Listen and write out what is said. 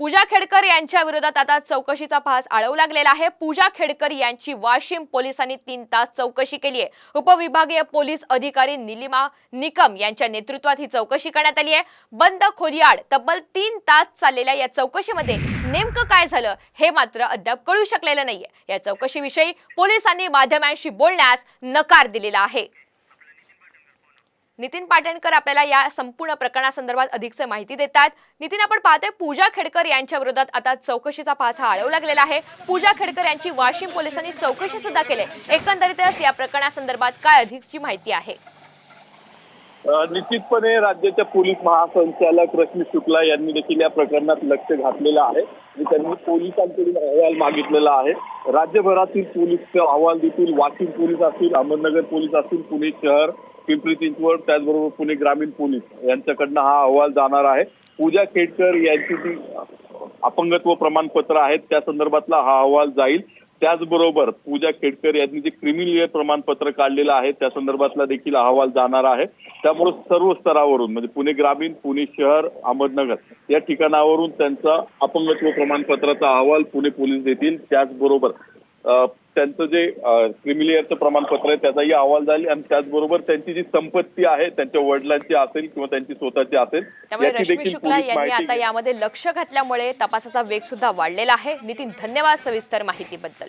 पूजा खेडकर यांच्या विरोधात आता चौकशीचा फास आळवू लागलेला आहे. पूजा खेडकर यांची वाशिम पोलिसांनी तीन तास चौकशी केली आहे. उपविभागीय पोलीस अधिकारी निलिमा निकम यांच्या नेतृत्वात ही चौकशी करण्यात आली आहे. बंद खोलीआड तब्बल तीन तास चाललेल्या या चौकशीमध्ये नेमकं काय झालं हे मात्र अद्याप कळू शकलेलं नाहीये. या चौकशीविषयी पोलिसांनी माध्यमांशी बोलण्यास नकार दिलेला आहे. नितीन पाटणकर आपल्याला या संपूर्ण प्रकरणासंदर्भात अधिकच माहिती देतात. नितीन आपण पाहतोय पूजा खेडकर यांच्या विरोधात आता चौकशीचा पास हा आळवू लागलेला आहे. पूजा खेडकर यांची वाशिम पोलिसांनी चौकशी सुद्धा केली. एकंदरीतच या प्रकरणासंदर्भात काय अधिकची माहिती आहे? निश्चितपणे राज्याच्या पोलीस महासंचालक रश्मी शुक्ला यांनी देखील या प्रकरणात लक्ष घातलेलं आहे. आणि त्यांनी पोलिसांकडून अहवाल मागितलेला आहे. राज्यभरातील पोलीस अहवाल देखील वाशिम पोलीस असतील अहमदनगर पोलीस असतील पुणे शहर पिंपरी चिंचवड त्याचबरोबर पुणे ग्रामीण पोलीस यांच्याकडनं हा अहवाल जाणार आहे. पूजा खेडकर यांची जी अपंगत्व प्रमाणपत्र आहेत त्या संदर्भातला हा अहवाल जाईल. त्याचबरोबर पूजा खेडकर यांनी जे क्रिमिनियर प्रमाणपत्र काढलेलं आहे त्या संदर्भातला देखील अहवाल जाणार आहे. त्यामुळे सर्व स्तरावरून म्हणजे पुणे ग्रामीण पुणे शहर अहमदनगर या ठिकाणावरून त्यांचा अपंगत्व प्रमाणपत्राचा अहवाल पुणे पोलीस देतील. त्याचबरोबर त्यांचं जे क्रिमिलियरचं प्रमाणपत्र आहे त्याचाही अहवाल जाईल आणि त्याचबरोबर त्यांची जी संपत्ती आहे त्यांच्या वडिलांची असेल किंवा त्यांची स्वतःची असेल त्यामुळे रश्मी शुक्ला यांनी आता यामध्ये लक्ष घातल्यामुळे तपासाचा वेग सुद्धा वाढलेला आहे. नितीन धन्यवाद सविस्तर माहितीबद्दल.